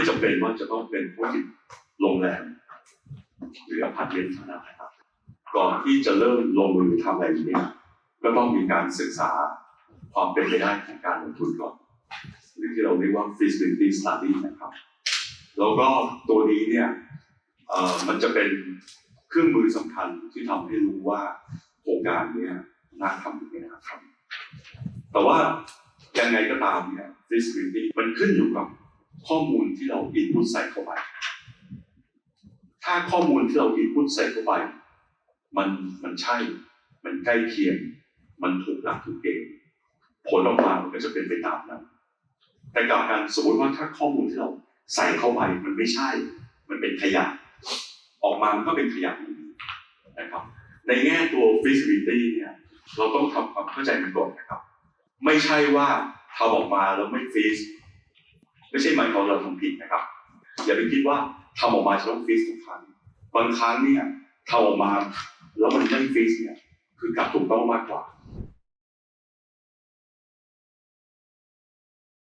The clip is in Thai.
ไม่จำเป็นว่าจะต้องเป็นธุรกิจโรงแรมหรืออพาร์ตเมนต์เท่านั้นนะครับ ก่อนที่จะเริ่มลงมือทำอะไรอย่างนี้ก็ต้องมีการศึกษาความเป็นไปได้ของการลงทุนก่อน หรือที่เราเรียกว่า feasibility study นะครับ แล้วก็ตัวนี้เนี่ยมันจะเป็นเครื่องมือสำคัญที่ทำให้รู้ว่าโครงการนี้น่าทำหรือไม่น่าทำแต่ว่ายังไงก็ตามเนี่ย feasibility มันขึ้นอยู่กับ ข้อมูลที่เรา input ใส่เข้าไป ถ้าข้อมูลที่เรา input ใส่เข้าไป มันมันใช่ มันใกล้เคียง มันถูกหลักถูกเกณฑ์ผลออกมามันก็จะเป็นไปตามนั้นแต่กลับกันสมมติว่าถ้าข้อมูลที่เราใส่เข้าไปมันไม่ใช่ มันเป็นขยะ ออกมามันก็เป็นขยะนะครับ ในแง่ตัว feasibility เนี่ยเราต้องทำความเข้าใจมันก่อนนะครับ ไม่ใช่ว่าทำออกมาแล้วไม่ feas ไม่ใช่หมายความเราทำผิดนะครับ อย่าไปคิดว่าทำออกมาจะต้องฟิสทุกครั้งบางครั้งเนี่ยทำออกมาแล้วมันไม่ฟิสเนี่ยคือกลับถูกต้องมากกว่า